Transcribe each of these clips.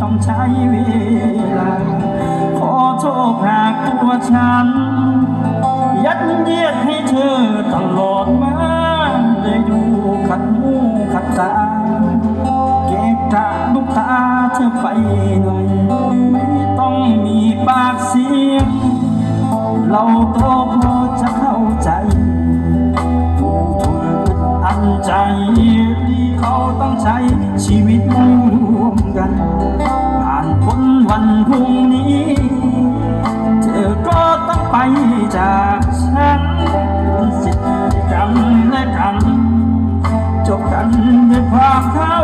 ต้องใช้เวลา ขอโทษหากตัวฉัน ยัดเยียดให้เธอตลอดมาเลยดูขัดหูขัดตา เกะกะลูกตาเธอไปหน่อย ไม่ต้องมีปากเสียง เราโตพอจะเข้าใจผู้ทุนอันใจ ใช้ชีวิตร่วมกันผ่านพ้นวันพรุ่งนี้ เธอก็ต้องไปจากฉันเป็นสิทธิกันและกัน จบกันด้วยความเข้า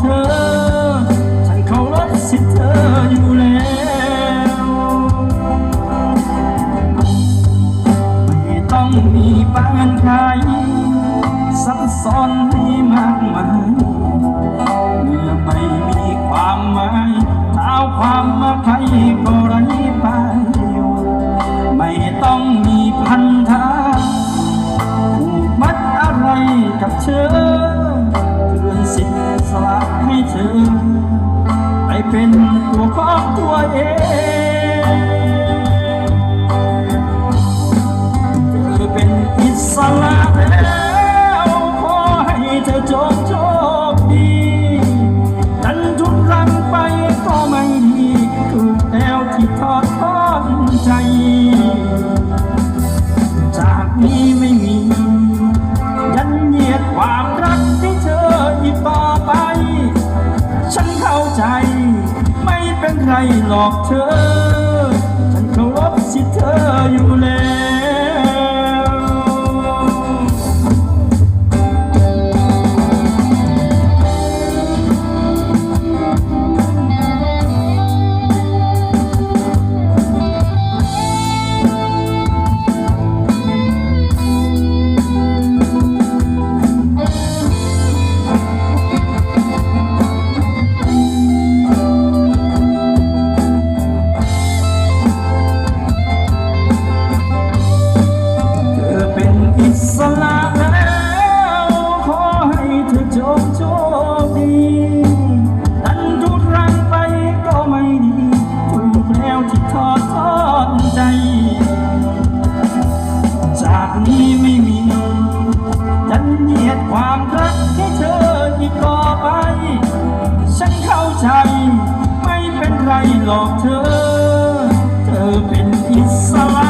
เธอ ฉันเคารพสิทธิ์เธออยู่แล้วไม่ต้องมีปานใครซับซ้อนให้มากมายเมื่อไม่มีความหมายเท้าความมาใครก็ไร้ปไม่ต้องมีพันธะผูกมัดอะไรกับเธอ ของตัวเองเธอเป็นอิสระแล้วขอให้เธอจงโชคดีดันทุนรังไปก็ไม่ดีถูกแล้วที่ทอดทอดใจ จากนี้ไม่มียันเหยียดความรักให้เธออีกต่อไป ฉันเข้าใจ เป็นใครหลอกเธอ ฉันเคารพสิทธิ์เธออยู่ เธอเป็นอิสระ